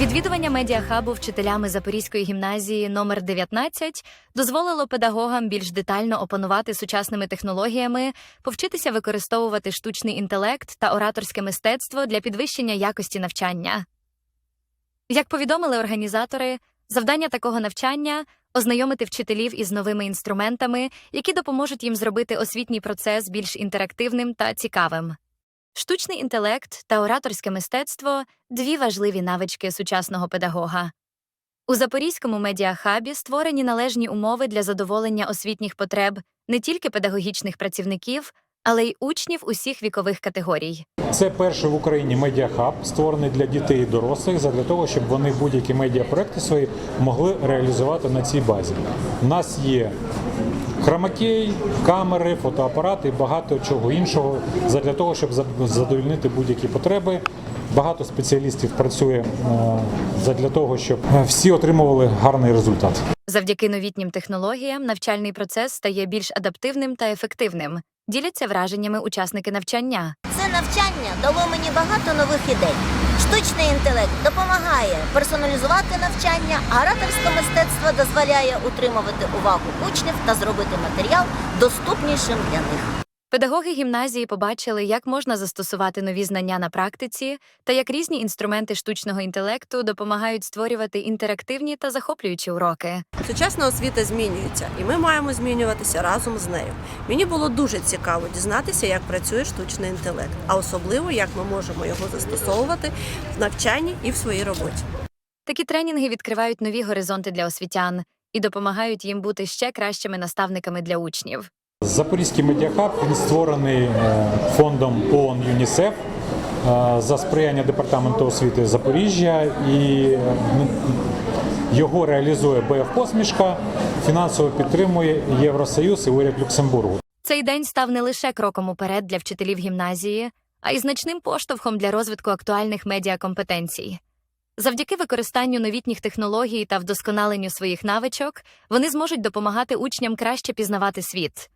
Відвідування медіахабу вчителями Запорізької гімназії номер 19 дозволило педагогам більш детально опанувати сучасними технологіями, повчитися використовувати штучний інтелект та ораторське мистецтво для підвищення якості навчання. Як повідомили організатори, завдання такого навчання ознайомити вчителів із новими інструментами, які допоможуть їм зробити освітній процес більш інтерактивним та цікавим. Штучний інтелект та ораторське мистецтво дві важливі навички сучасного педагога. У Запорізькому медіахабі створені належні умови для задоволення освітніх потреб не тільки педагогічних працівників, але й учнів усіх вікових категорій. Це перший в Україні медіахаб, створений для дітей і дорослих, задля того, щоб вони будь-які медіапроекти свої могли реалізувати на цій базі. У нас є хромакей, камери, фотоапарати і багато чого іншого задля того, щоб за- задовольнити будь-які потреби. Багато спеціалістів працює е, задля того, щоб е, всі отримували гарний результат. Завдяки новітнім технологіям навчальний процес стає більш адаптивним та ефективним. Діляться враженнями учасники навчання. Це навчання дало мені багато нових ідей. Штучний інтелект допомагає персоналізувати навчання, а ораторське мистецтво дозволяє утримувати увагу учнів та зробити матеріал доступнішим для них. Педагоги гімназії побачили, як можна застосувати нові знання на практиці та як різні інструменти штучного інтелекту допомагають створювати інтерактивні та захоплюючі уроки. Сучасна освіта змінюється, і ми маємо змінюватися разом з нею. Мені було дуже цікаво дізнатися, як працює штучний інтелект, а особливо як ми можемо його застосовувати в навчанні і в своїй роботі. Такі тренінги відкривають нові горизонти для освітян і допомагають їм бути ще кращими наставниками для учнів. Запорізький медіахаб він створений е, фондом ООН ЮНІСЕФ е, за сприяння департаменту освіти Запоріжжя і е, його реалізує БФ Посмішка, фінансово підтримує Євросоюз і уряд Люксембургу. Цей день став не лише кроком уперед для вчителів гімназії, а й значним поштовхом для розвитку актуальних медіакомпетенцій. Завдяки використанню новітніх технологій та вдосконаленню своїх навичок вони зможуть допомагати учням краще пізнавати світ.